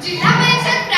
警察们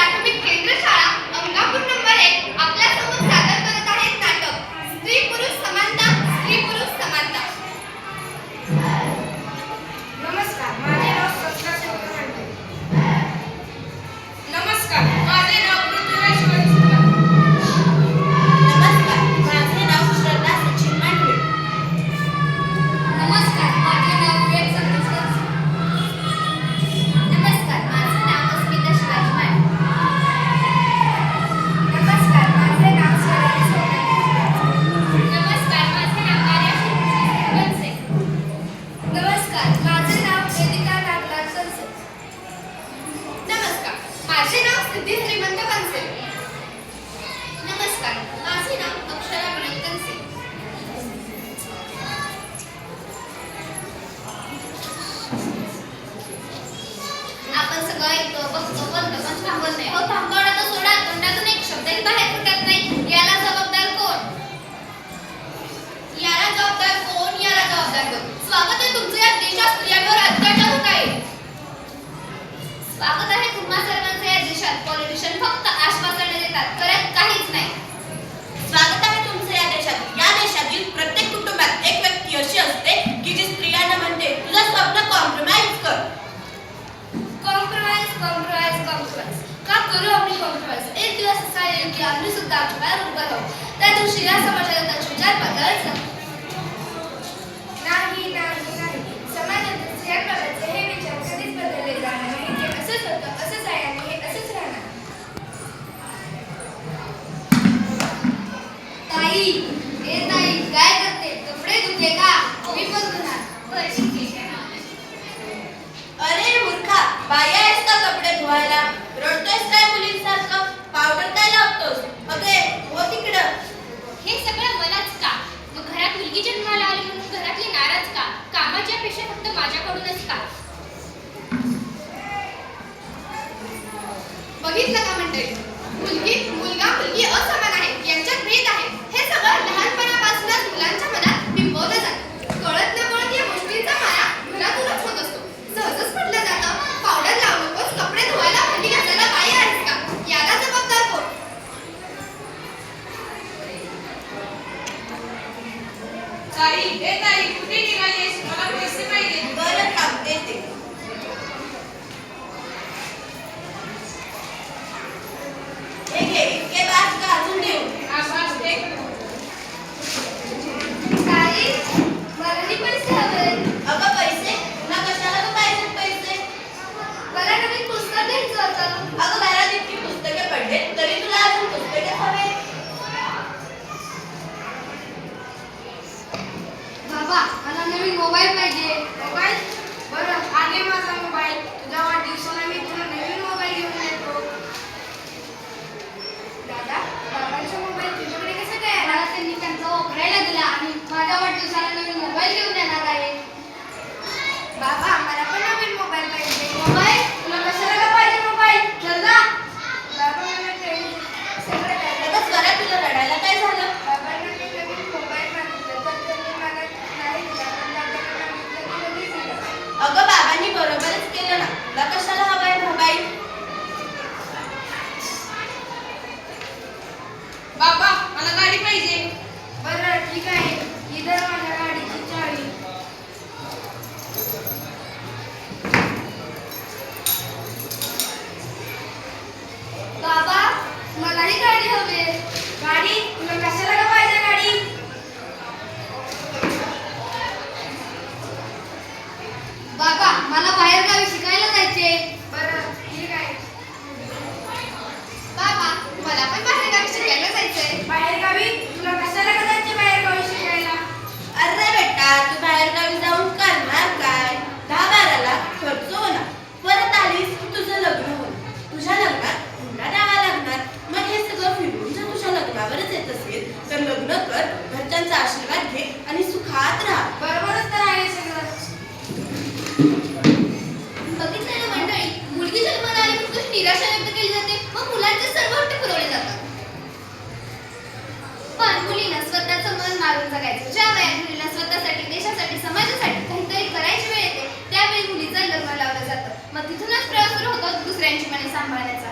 సిద్ధి శ్రీమంత तुम्ही सुद्धा आमच्या पायावर उभं राहू त्या दृष्टीला समाजाला त्यांची विचार पातळी ताई हे ताई कुठे निघालीस मला पैसे पाहिजे बरं थांब देते. जगायचं ज्या वयात मुलीला स्वतःसाठी देशासाठी समाजासाठी काहीतरी करायची वेळ येते त्यावेळी मुलीचं लग्न लावलं जातं. मग तिथूनच प्रवास सुरू होतो दुसऱ्यांची मने सांभाळण्याचा.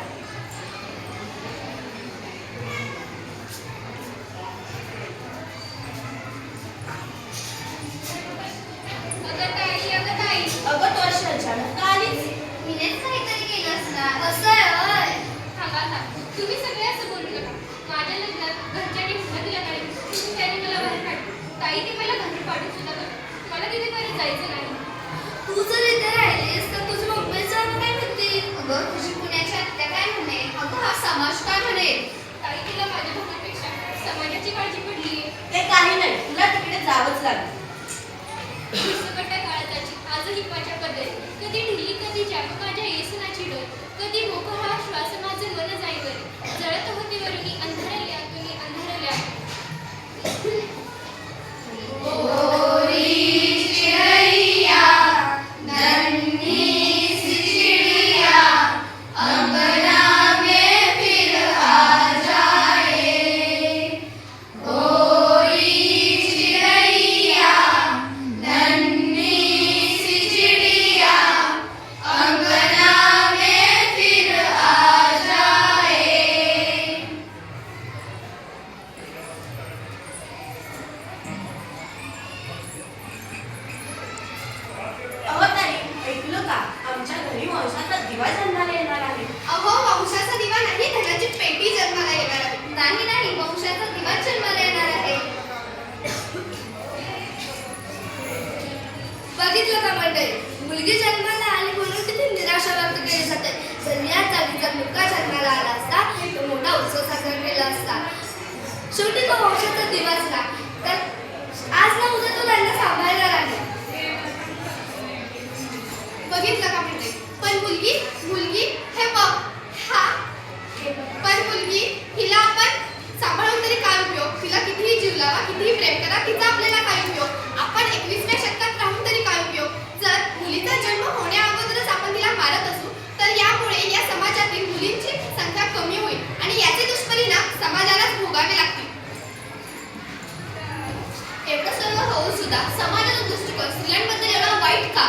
ताई ते मला घरी पाठवू सुद्धा नका मला तिथे जायचं नाही. तू जर इथे राहिलीस तर तुझी मुंबईचं काय म्हणतील अगं तुझी पुण्याची आत्या काय म्हणे? अगं हा समाज काय म्हणेल ताई तिला माझ्या भावापेक्षा समाजाची काळजी पडली ते काही नाही. तुला तिकडे जावंच लागेल. दिवा जन्माला येणार आहे. अहो वंशाचा दिवा नाही धनाची पेटी जन्माला येणार आहे. नाही नाही वंशाचा दिवा जन्माला येणार आहे. बघितलं का मंडळी? मुलगी जन्माला आली म्हणून किती निराशा व्यक्त केली जाते जर या जागी जर मुलगा जन्माला आला असता तर मोठा उत्सव साजरा केला असता. शेवटी तो वंशाचा दिवाच ना तर आज ना उद्या तो त्यांना सांभाळणार मुलगी मुलगी हे बघ. हा. पण मुलगी हिला आपण सांभाळून तरी काय उपयोग तिला कितीही जीव लावा कितीही प्रेम करा तिचा आपल्याला काय उपयोग आपण एकवीसव्या शतकात राहून तरी काय उपयोग जर मुलीचा जन्म होण्या अगोदरच आपण तिला मारत असू तर यामुळे या समाजातील मुलींची संख्या कमी होईल आणि याचे दुष्परिणाम समाजालाच भोगावे लागतील. एवढं सर्व होऊन सुद्धा समाजाचा दृष्टिकोन स्त्रियांबद्दल एवढा वाईट का?